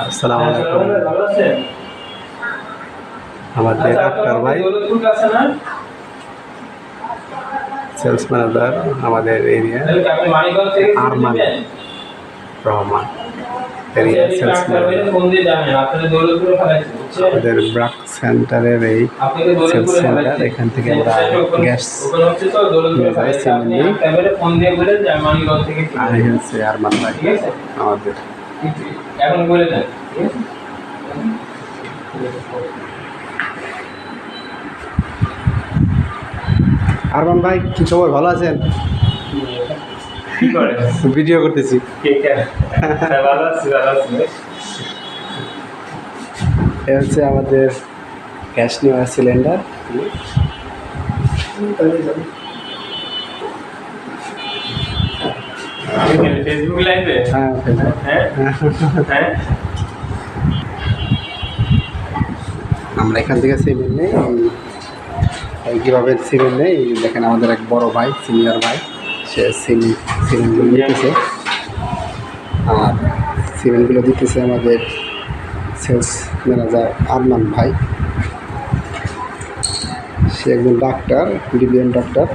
আসসালামু আলাইকুম। আমাদের আক্তার ভাই কাছে না? সেলস ম্যানেজার আমাদের এরিয়া আরমান। রহমান এরিয়া আচ্ছা, সেলস? আমাদের ব্রাক সেন্টারের এই সেলস সেন্টার এখান থেকে আমরা গ্যাস আর হচ্ছে আরমান ভাই আমাদের এখন বলে দেন। ঠিক আরমান ভাই কি খবর? ভালো আছেন? কি করে? ভিডিও করতেছি। কে কে? হ্যাঁ, এ হচ্ছে আমাদের গ্যাস নেওয়ার সিলিন্ডার আমরা এখান থেকে সিমেন্ট নেই। কীভাবে সিমেন্ট নেই? দেখেন আমাদের এক বড় ভাই, সিনিয়র ভাই, সে সিমেন্ট সিমেন্টগুলো দিতেছে। আর সিমেন্টগুলো দিতেছে আমাদের সেলস ম্যানেজার আরমান ভাই। সে একজন ডাক্তার ডিবিএম ডাক্তার।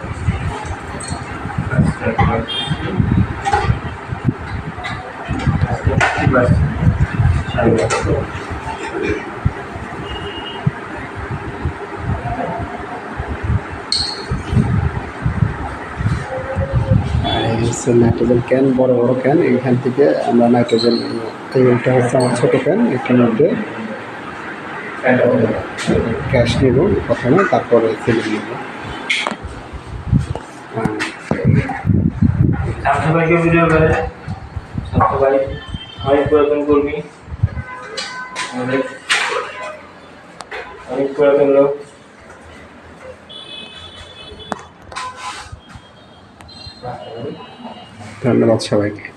এই হচ্ছে নাইট্রোজেন ক্যান বড় বড় ক্যান এইখান থেকে আমরা নাইট্রোজেন এইটা হচ্ছে আমার ছোটো ক্যান এটার মধ্যে ক্যাশ নেব প্রথমে, তারপরে সিলিং নেব। ভিডিও করে ভাই অনেক পুরাতন কর্মী। অনেক অনেক পুরাতন লোক। ধন্যবাদ সবাইকে।